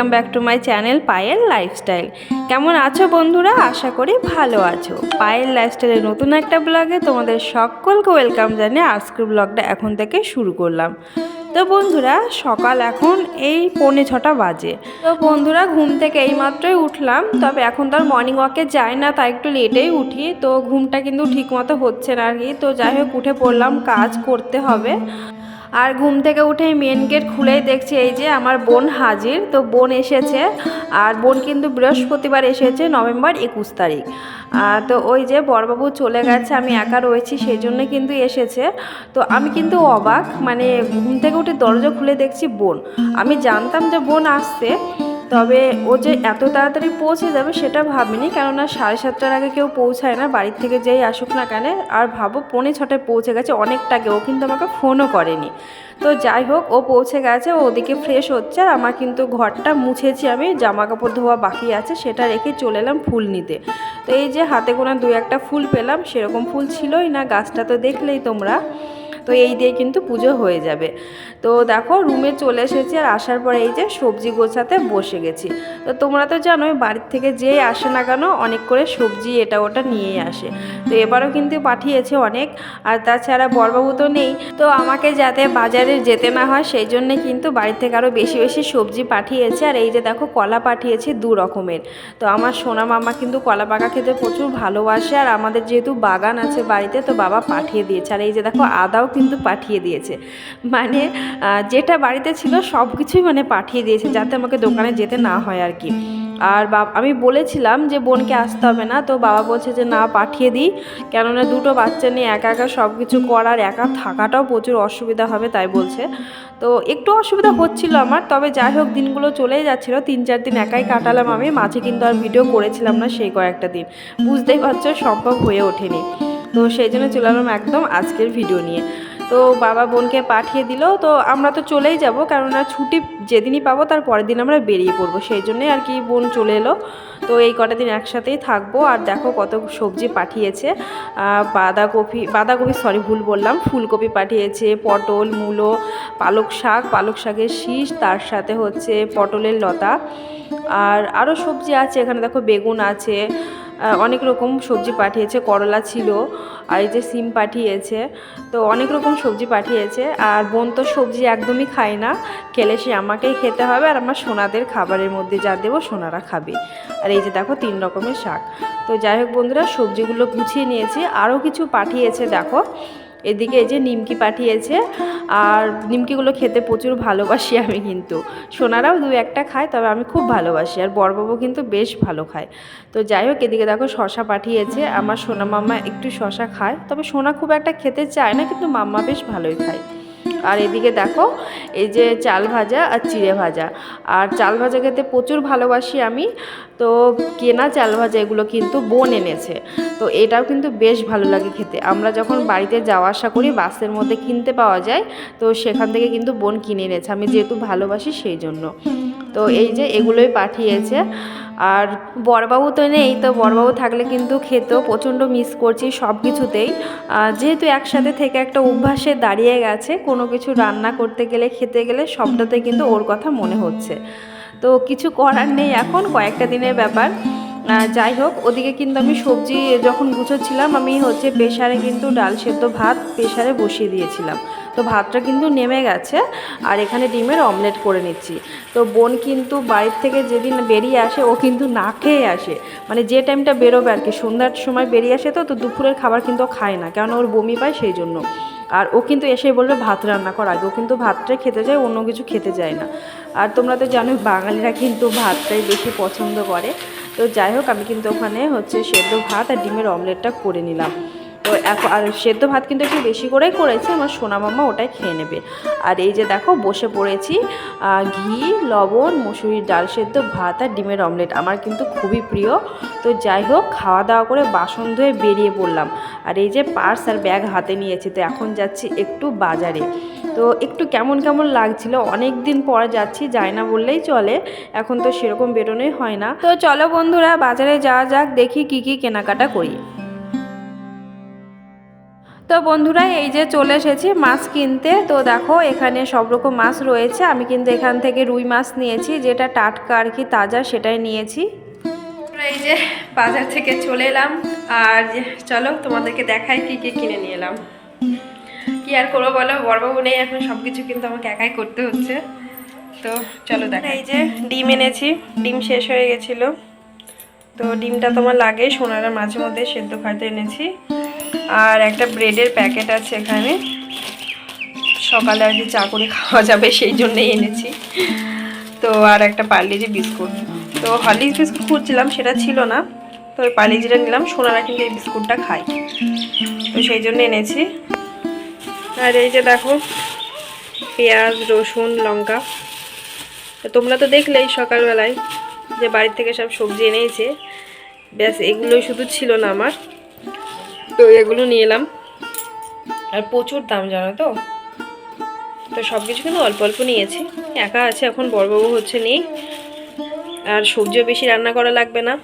Welcome back to my channel Payel lifestyle কেমন আছো বন্ধুরা? আশা করি ভালো আছো। পায়েল লাইফস্টাইলের নতুন একটা ব্লগে তোমাদের সকলকে ওয়েলকাম জানিয়ে আজকের ব্লগটা এখন থেকে শুরু করলাম। তো বন্ধুরা, সকাল এখন এই পৌনে ছটা বাজে। তো বন্ধুরা, ঘুম থেকে এইমাত্রই উঠলাম, তবে এখন তো আর মর্নিং ওয়াকে যাই না, তাই একটু লেটেই উঠি। তো ঘুমটা কিন্তু ঠিকমতো হচ্ছে না আর কি। তো যাই হোক, উঠে পড়লাম, কাজ করতে হবে। আর ঘুম থেকে উঠে মেন গেট খুলেই দেখছি এই যে আমার বোন হাজির। তো বোন এসেছে, আর বোন কিন্তু বৃহস্পতিবার এসেছে নভেম্বর একুশ তারিখ। তো ওই যে বড়বাবু চলে গেছে, আমি একা রয়েছি, সেই জন্য কিন্তু এসেছে। তো আমি কিন্তু অবাক মানে ঘুম থেকে উঠে দরজা খুলে দেখছি বোন। আমি জানতাম যে বোন আসছে তবে ও যে এত তাড়াতাড়ি পৌঁছে যাবে সেটা ভাবিনি, কেননা সাড়ে সাতটার আগে কেউ পৌঁছায় না, বাড়ির থেকে যেই আসুক না কেন, আর ভাবো পৌনে ছটায় পৌঁছে গেছে অনেকটাকে ও কিন্তু আমাকে ফোনও করেনি। তো যাই হোক, ও পৌঁছে গেছে ওদিকে ফ্রেশ হচ্ছে, আর আমার কিন্তু ঘরটা মুছেছি আমি জামা কাপড় ধোয়া বাকি আছে, সেটা রেখে চলে এলাম ফুল নিতে। তো এই যে হাতে গোনা দু একটা ফুল পেলাম, সেরকম ফুল ছিলই না, গাছটা তো দেখলেই তোমরা। তো এই দিয়ে কিন্তু পুজো হয়ে যাবে। তো দেখো রুমে চলে এসেছি আর আসার পরে এই যে সবজি গোছাতে বসে গেছি। তো তোমরা তো জানোই, বাড়ির থেকে যেই আসে না কেন অনেক করে সবজি এটা ওটা নিয়েই আসে। তো এবারও কিন্তু পাঠিয়েছে অনেক, আর তাছাড়া বরবাবু তো নেই। তো আমাকে যাতে বাজারে যেতে না হয়, সেই জন্যে কিন্তু বাড়ি থেকে আরও বেশি বেশি সবজি পাঠিয়েছে। আর এই যে দেখো, কলা পাঠিয়েছে দু রকমের। তো আমার সোনা মামা কিন্তু কলা পাকা খেতে প্রচুর ভালোবাসে, আর আমাদের যেহেতু বাগান আছে বাড়িতে, তো বাবা পাঠিয়ে দিয়েছে। আর এই যে দেখো, আদাও কিন্তু পাঠিয়ে দিয়েছে। মানে যেটা বাড়িতে ছিল সব কিছুই মানে পাঠিয়ে দিয়েছে যাতে আমাকে দোকানে যেতে না হয় আর কি। আর বাবা, আমি বলেছিলাম যে বোনকে আসতে হবে না, তো বাবা বলছে যে না, পাঠিয়ে দিই। কেননা দুটো বাচ্চা নিয়ে একা একা সব কিছু করার, একা থাকাটাও প্রচুর অসুবিধা হবে তাই বলছে। তো একটু অসুবিধা হচ্ছিল আমার, তবে যাই হোক দিনগুলো চলেই যাচ্ছিল। তিন চার দিন একাই কাটালাম আমি, মাঝে কিন্তু আর ভিডিও করেছিলাম না সেই কয়েকটা দিন। বুঝতেই পারছ, সম্ভব হয়ে ওঠেনি। তো সেই জন্য চলে এলাম একদম আজকের ভিডিও নিয়ে। তো বাবা বোনকে পাঠিয়ে দিল। তো আমরা তো চলেই যাব, কেননা ছুটি যেদিনই পাবো তার পরের দিন আমরা বেরিয়ে পড়ব। সেই জন্যই আর কি বোন চলে এলো। তো এই কটা দিন একসাথেই থাকব। আর দেখো কত সবজি পাঠিয়েছে। বাঁধাকপি বাঁধাকপি সরি ভুল বললাম। ফুলকপি পাঠিয়েছে, পটল, মূলো, পালক শাক। পালক শাকের শীষ, তার সাথে হচ্ছে পটলের লতা। আর আরও সবজি আছে। এখানে দেখো বেগুন আছে। অনেক রকম সবজি পাঠিয়েছে, করলা ছিল, আর এই যে সিম পাঠিয়েছে। তো অনেক রকম সবজি পাঠিয়েছে, আর বোন তো সবজি একদমই খায় না। খেলে সে আমাকেই খেতে হবে, আর আমার সোনাদের খাবারের মধ্যে যা দেবো সোনারা খাবে। আর এই যে দেখো, তিন রকমের শাক। তো যাই হোক বন্ধুরা, সবজিগুলো গুছিয়ে নিয়েছি। আরও কিছু পাঠিয়েছে, দেখো। এদিকে এই যে নিমকি পাঠিয়েছে, আর নিমকিগুলো খেতে প্রচুর ভালোবাসি আমি কিন্তু। সোনারাও দু একটা খায়, তবে আমি খুব ভালোবাসি, আর বড়বাবু কিন্তু বেশ ভালো খায়। তো যাই হোক, এদিকে দেখো শশা পাঠিয়েছে, আমার সোনা মামা একটু শশা খায়, তবে সোনা খুব একটা খেতে চায় না, কিন্তু মাম্মা বেশ ভালোই খায়। আর এদিকে দেখো, এই যে চাল ভাজা আর চিড়ে ভাজা। আর চাল ভাজা খেতে প্রচুর ভালোবাসি আমি। তো কেনা চাল ভাজা, এগুলো কিন্তু বোন এনেছে। তো এটাও কিন্তু বেশ ভালো লাগে খেতে। আমরা যখন বাড়িতে যাওয়া আসা করি, বাসের মধ্যে কিনতে পাওয়া যায়, তো সেখান থেকে কিন্তু বোন কিনে এনেছে। আমি যেহেতু ভালোবাসি সেই জন্য। তো এই যে এগুলোই পাঠিয়েছে। আর বড়বাবু তো নেই, তো বড়বাবু থাকলে কিন্তু খেতেও প্রচণ্ড মিস করছি সব কিছুতেই যেহেতু একসাথে থেকে একটা অভ্যাসে দাঁড়িয়ে গেছে, কোনো কিছু রান্না করতে গেলে, খেতে গেলে সবটাতে কিন্তু ওর কথা মনে হচ্ছে। তো কিছু করার নেই এখন, কয়েকটা দিনের ব্যাপার। যাই হোক, ওদিকে কিন্তু আমি সবজি যখন গুছোচ্ছিলাম, আমি হচ্ছে প্রেশারে কিন্তু ডাল সেদ্ধ ভাত প্রেশারে বসিয়ে দিয়েছিলাম। তো ভাতটা কিন্তু নেমে গেছে আর এখানে ডিমের অমলেট করে নিচ্ছি। তো বোন কিন্তু বাড়ির থেকে যেদিন বেরিয়ে আসে, ও কিন্তু না খেয়ে আসে। মানে যে টাইমটা বেরোবে আর কি, সন্ধ্যার সময় বেরিয়ে আসে তো তো দুপুরের খাবার কিন্তু খায় না কেন ওর বমি পায় সেই জন্য। আর ও কিন্তু এসে বলবে ভাত রান্না কর, আগে ও কিন্তু ভাতটাই খেতে যায় অন্য কিছু খেতে যায় না। আর তোমরা তো জানো বাঙালিরা কিন্তু ভাতটাই বেশি পছন্দ করে। তো যাই হোক, আমি কিন্তু ওখানে হচ্ছে সেদ্ধ ভাত আর ডিমের অমলেটটা করে নিলাম। তো এখন আর সেদ্ধ ভাত কিন্তু একটু বেশি করেই করেছি, আমার সোনা মামা ওটাই খেয়ে নেবে। আর এই যে দেখো, বসে পড়েছি ঘি, লবণ, মুসুরির ডাল সেদ্ধ, ভাত আর ডিমের অমলেট, আমার কিন্তু খুবই প্রিয়। তো যাই হোক, খাওয়া দাওয়া করে বাসন ধুয়ে বেরিয়ে পড়লাম। আর এই যে পার্স আর ব্যাগ হাতে নিয়েছি, তো এখন যাচ্ছি একটু বাজারে। তো একটু কেমন কেমন লাগছিল, অনেক দিন পর যাচ্ছি, যাই না বললেই চলে, এখন তো সেরকম বেরোনোই হয় না। তো চলো বন্ধুরা, বাজারে যাওয়া যাক, দেখি কি কি কেনাকাটা করি। তো বন্ধুরা এই যে চলে এসেছি মাছ কিনতে। তো দেখো এখানে সব রকম মাছ রয়েছে। আমি কিন্তু এখান থেকে রুই মাছ নিয়েছি যেটা টাটকা আর কি তাজা সেটাই নিয়েছি। এই যে বাজার থেকে চলে এলাম আর চলো তোমাদেরকে দেখাই কি কি কিনে নিয়ে এলাম। কি আর করব বলো? বড়বাবু নেই এখন সব কিছু কিন্তু আমাকে একাই করতে হচ্ছে। তো চলো দেখা এই যে ডিম এনেছি ডিম শেষ হয়ে গেছিল। তো ডিমটা তোমার লাগে সোনারা মাঝে মধ্যে সেদ্ধ খাইতে এনেছি। আর একটা ব্রেডের প্যাকেট আছে এখানে। সকালে আর কি চা করে খাওয়া যাবে, সেই জন্যই এনেছি। তো আর একটা পার্লিজি বিস্কুট। তো হরলিক্স বিস্কুট খুঁজছিলাম, সেটা ছিল না। তো ওই পার্লিজিটা নিলাম, সোনারা কিন্তু এই বিস্কুটটা খাই তো সেই জন্য এনেছি। আর এই যে দেখো, পেঁয়াজ, রসুন, লঙ্কা। তোমরা তো দেখলেই সকালবেলায় যে বাড়ির থেকে সব সবজি এনেছে ব্যাস, এগুলোই শুধু ছিল না আমার। তো এগুলো নিয়ে এলাম। আর প্রচুর দাম, জানো তো? তো সব কিছু কিন্তু অল্প অল্প নিয়েছি। একা আছে এখন বড়বাবু হচ্ছে নেই। আর সবজিও বেশি রান্না করা লাগবে না।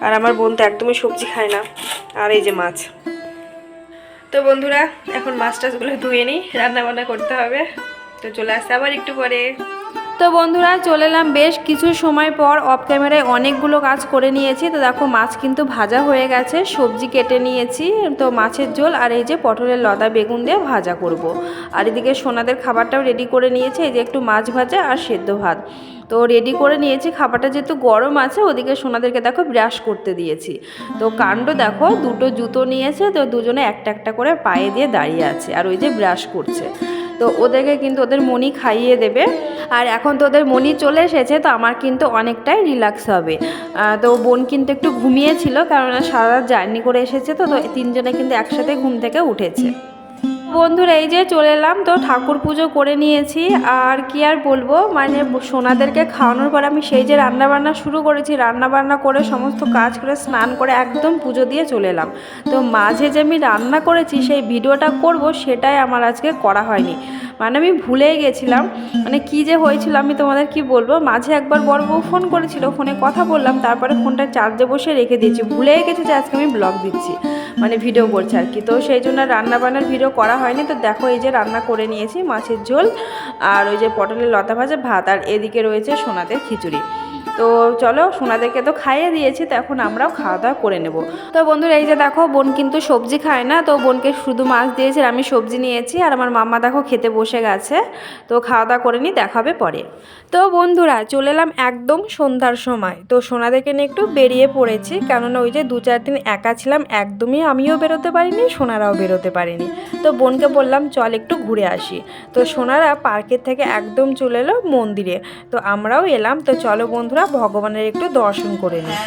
আর আমার বোন তো একদমই সবজি খায় না। আর এই যে মাছ। তো বন্ধুরা, এখন মাছ টাছগুলো ধুয়ে নিই রান্না বান্না করতে হবে। তো চলে আসতে আবার একটু পরে। তো বন্ধুরা, চলে এলাম বেশ কিছু সময় পর অফ ক্যামেরায় অনেকগুলো কাজ করে নিয়েছি। তো দেখো, মাছ কিন্তু ভাজা হয়ে গেছে। সবজি কেটে নিয়েছি। তো মাছের ঝোল আর এই যে পটলের লতা বেগুন দিয়ে ভাজা করব। আর এদিকে সোনাদের খাবারটাও রেডি করে নিয়েছে। এই যে একটু মাছ ভাজা আর সেদ্ধ ভাত। তো রেডি করে নিয়েছি। খাবারটা যেহেতু গরম আছে, ওদিকে সোনাদেরকে দেখো ব্রাশ করতে দিয়েছি। তো কাণ্ড দেখো, দুটো জুতো নিয়েছে। তো দুজনে একটা একটা করে পায়ে দিয়ে দাঁড়িয়ে আছে। আর ওই যে ব্রাশ করছে। তো ওদেরকে কিন্তু ওদের মনি খাইয়ে দেবে। আর এখন তো ওদের মনি চলে এসেছে, তো আমার কিন্তু অনেকটাই রিল্যাক্স হবে। তো বোন কিন্তু একটু ঘুমিয়েছিল কারণ সারা জার্নি করে এসেছে তো তো তিনজনে কিন্তু একসাথে ঘুম থেকে উঠেছে। বন্ধুরা, এই যে চলে এলাম, তো ঠাকুর পুজো করে নিয়েছি। আর কি আর বলব মানে সোনাদেরকে খাওয়ানোর পর আমি সেই যে রান্নাবান্না শুরু করেছি, রান্নাবান্না করে সমস্ত কাজ করে স্নান করে একদম পুজো দিয়ে চলে এলাম। তো মাঝে যে আমি রান্না করেছি, সেই ভিডিওটা করব, সেটাই আমার আজকে করা হয়নি। মানে আমি ভুলেই গেছিলাম। মানে কি যে হয়েছিল আমি তোমাদের কি বলব? মাঝে একবার বড় বউ ফোন করেছিল ফোনে কথা বললাম, তারপরে ফোনটা চার্জে বসে রেখে দিয়েছি। ভুলেই গেছে যে আজকে আমি ব্লগ দিচ্ছি মানে ভিডিও করছি আর কি। তো সেই জন্য রান্নাবান্নার ভিডিও করা হয়নি। তো দেখো এই যে রান্না করে নিয়েছি, মাছের ঝোল আর ওই যে পটলের লতা ভাজা, ভাত আর এদিকে রয়েছে সোনাদের খিচুড়ি। তো চলো সোনাদেরকে তো খাইয়ে দিয়েছি, তো এখন আমরাও খাওয়া দাওয়া করে নেব। তো বন্ধুরা, এই যে দেখো, বোন কিন্তু সবজি খায় না, তো বোনকে শুধু মাছ দিয়েছে আমি সবজি নিয়েছি আর আমার মাম্মা দেখো খেতে বসে গেছে, তো খাওয়া দাওয়া করে নিই, দেখাবে পরে। তো বন্ধুরা, চলে এলাম একদম সন্ধ্যার সময়, তো সোনাদেরকে নিয়ে একটু বেরিয়ে পড়েছি, কেননা ওই যে দু চার দিন একা ছিলাম, একদমই আমিও বেরোতে পারিনি, সোনারাও বেরোতে পারিনি। তো বোনকে বললাম, চল একটু ঘুরে আসি। তো সোনারা পার্কের থেকে একদম চলে এলো মন্দিরে, তো আমরাও এলাম, তো চলো বন্ধুরা ভগবানের একটু দর্শন করে নিই।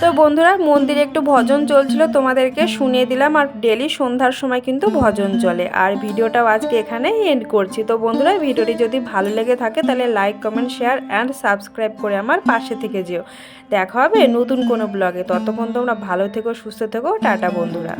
তো বন্ধুরা, মন্দিরে একটু ভজন চলছিল, তোমাদেরকে শুনিয়ে দিলাম। আর ডেলি সন্ধ্যার সময় কিন্তু ভজন চলে। আর ভিডিওটাও আজকে এখানে এন্ড করছি। তো বন্ধুরা, ভিডিওটি যদি ভালো লেগে থাকে, তাহলে like comment share and subscribe করে আমার পাশে থেকে যেও। দেখা হবে নতুন কোনো ব্লগে ততক্ষণ তোমরা ভালো থেকো, সুস্থ থেকো। টাটা, বন্ধুরা।